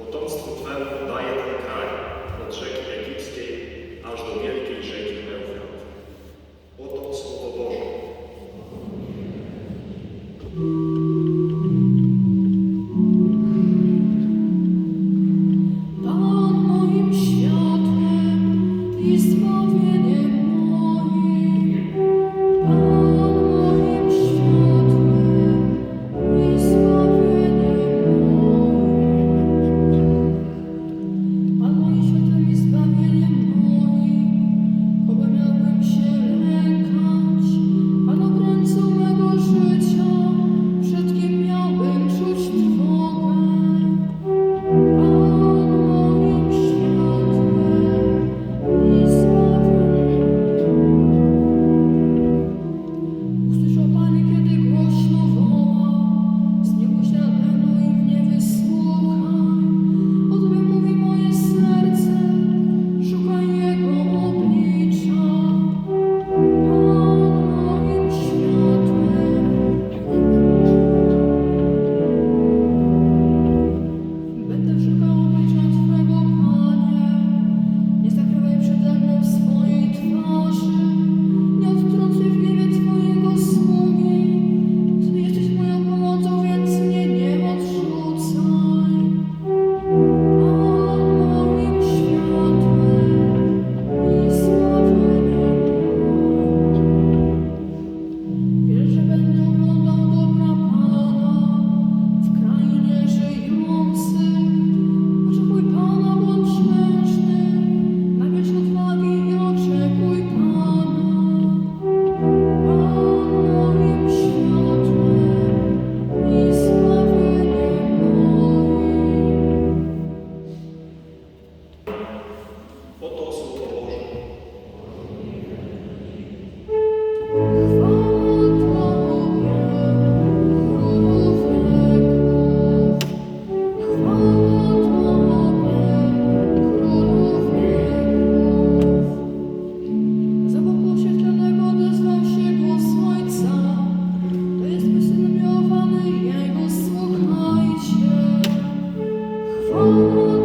Potomstwo Twemu daje ten kraj od rzeki egipskiej aż do wielkiej rzeki Eufrat. Oto Słowo Boże. Pan moim światłem i zbawieniem Ooh.